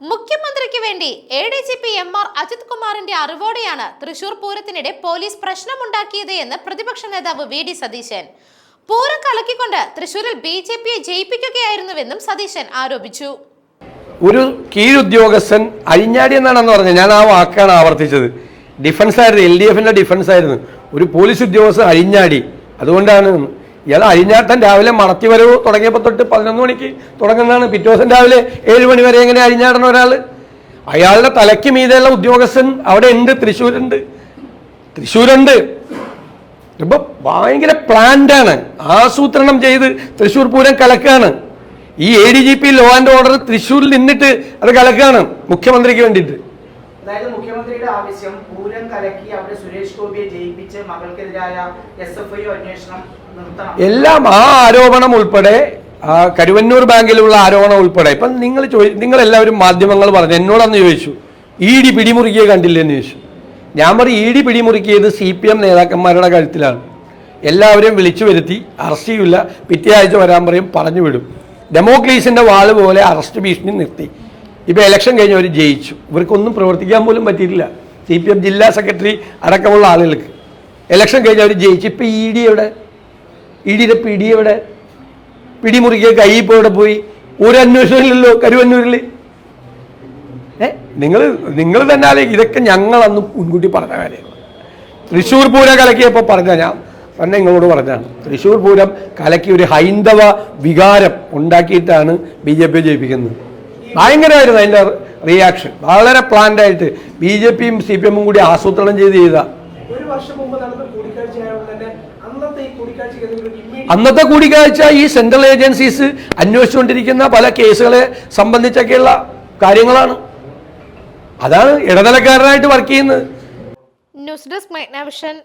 മുഖ്യമന്ത്രിക്ക് വേണ്ടി A D G P M R Ajith കുമാറിന്റെ അറിവോടെയാണ് തൃശൂർ പൂരത്തിനിടെ പോലീസ് പ്രശ്നമുണ്ടാക്കിയത് എന്ന് പ്രതിപക്ഷ നേതാവ് വി ഡി സതീശൻ. പൂരം കലക്കിക്കൊണ്ട് തൃശൂരിൽ ബി ജെ പിയെ ജയിപ്പിക്കുകയായിരുന്നുവെന്നും സതീശൻ ആരോപിച്ചു. ഒരു കീഴുദ്യോഗസ്ഥൻ അഴിഞ്ഞാടി എന്നാണെന്ന് പറഞ്ഞത് ഞാൻ ആ വാക്കാണ് ആവർത്തിച്ചത്. ഡിഫൻസ് ആയിരുന്നു എൽ ഡി എഫിന്റെ ഡിഫൻസ് ആയിരുന്നു ഒരു പോലീസ് ഉദ്യോഗസ്ഥൻ അഴിഞ്ഞാടി അതുകൊണ്ടാണ് ഇയാൾ അഴിഞ്ഞാട്ടം രാവിലെ മണത്തി വരവ് തുടങ്ങിയപ്പോൾ തൊട്ട് പതിനൊന്ന് മണിക്ക് തുടങ്ങുന്നതാണ്. പിറ്റേ ദിവസം രാവിലെ ഏഴ് മണി വരെ എങ്ങനെ അഴിഞ്ഞാടണം ഒരാൾ അയാളുടെ തലയ്ക്ക് മീതെയുള്ള ഉദ്യോഗസ്ഥൻ അവിടെ ഉണ്ട് തൃശ്ശൂരുണ്ട്. തൃശ്ശൂരുണ്ട്. ഇപ്പൊ ഭയങ്കര പ്ലാന്റാണ് ആസൂത്രണം ചെയ്ത് തൃശ്ശൂർ പൂരം കലക്കാണ് ഈ A D G P law and order തൃശ്ശൂരിൽ നിന്നിട്ട് അത് കലക്കാണ് മുഖ്യമന്ത്രിക്ക് വേണ്ടിയിട്ട്. അതായത് മുഖ്യമന്ത്രിയുടെ ആവശ്യം പൂരം കലക്കി അവിടെ സുരേഷ് ഗോപിയെ ജയിപ്പിച്ച് മകൾക്കെതിരായ എസ് എഫ് ഐ അന്വേഷണം നിർത്തണം. എല്ലാം ആ ആരോപണം ഉൾപ്പെടെ കരുവന്നൂർ ബാങ്കിലുള്ള ആരോപണം ഉൾപ്പെടെ. ഇപ്പം നിങ്ങൾ ചോദി നിങ്ങൾ എല്ലാവരും മാധ്യമങ്ങൾ പറഞ്ഞു എന്നോടന്ന് ചോദിച്ചു ഇ ഡി പിടിമുറുക്കിയെ കണ്ടില്ലെന്ന് ചോദിച്ചു. ഞാൻ പറയും ഇ ഡി പിടിമുറുക്കിയത് സി പി എം നേതാക്കന്മാരുടെ കഴുത്തിലാണ്. എല്ലാവരെയും വിളിച്ചു വരുത്തി അറസ്റ്റ് ചെയ്യില്ല പിറ്റേ ആഴ്ച വരാൻ പറയും പറഞ്ഞു വിടും. ഡെമോക്രേസിന്റെ വാൾ പോലെ അറസ്റ്റ് ഭീഷണി നിർത്തി. ഇപ്പോൾ ഇലക്ഷൻ അവർ ജയിച്ചു. ഇവർക്കൊന്നും പ്രവർത്തിക്കാൻ പോലും പറ്റിയിട്ടില്ല. സി പി എം ജില്ലാ സെക്രട്ടറി അടക്കമുള്ള ആളുകൾക്ക്. ഇലക്ഷൻ അവർ ജയിച്ചു. ഇപ്പം ഇ ഡി എവിടെ? ഇ ഡിയുടെ പിടി എവിടെ? പിടിമുറിക്കുക കൈ ഇപ്പോൾ ഇവിടെ പോയി? ഒരു അന്വേഷണമില്ലല്ലോ കരുവന്നൂരിൽ ഏ? നിങ്ങൾ നിങ്ങൾ തന്നെ ആലോചിക്കും. ഇതൊക്കെ ഞങ്ങളന്ന് മുൻകൂട്ടി പറഞ്ഞ കാര്യങ്ങൾ തൃശ്ശൂർ പൂരം കലക്കിയപ്പോൾ പറഞ്ഞ ഞാൻ. തന്നെ നിങ്ങളോട് പറഞ്ഞാണ് തൃശ്ശൂർ പൂരം കലക്കി ഒരു ഹൈന്ദവ വികാരം ഉണ്ടാക്കിയിട്ടാണ് ബി ജെ പി ജയിപ്പിക്കുന്നത്. ഭയങ്കരമായിരുന്നു അതിന്റെ റിയാക്ഷൻ വളരെ പ്ലാൻഡ് ആയിട്ട് ബി ജെ പിയും സി പി എമ്മും കൂടി ആസൂത്രണം ചെയ്ത് ചെയ്ത. ഒരു വർഷം മുമ്പ് നടന്ന കൂടിക്കാഴ്ച ആയതുകൊണ്ട് അന്നത്തെ ഈ കൂടിക്കാഴ്ചയ്ക്ക് എന്തെങ്കിലും ഒരു അന്നത്തെ കൂടിക്കാഴ്ച ഈ സെൻട്രൽ ഏജൻസീസ് അന്വേഷിച്ചുകൊണ്ടിരിക്കുന്ന പല കേസുകളെ സംബന്ധിച്ചൊക്കെയുള്ള കാര്യങ്ങളാണ്. അതാണ് ഇടനിലക്കാരനായിട്ട് വർക്ക് ചെയ്യുന്നത്. News desk Magnavision.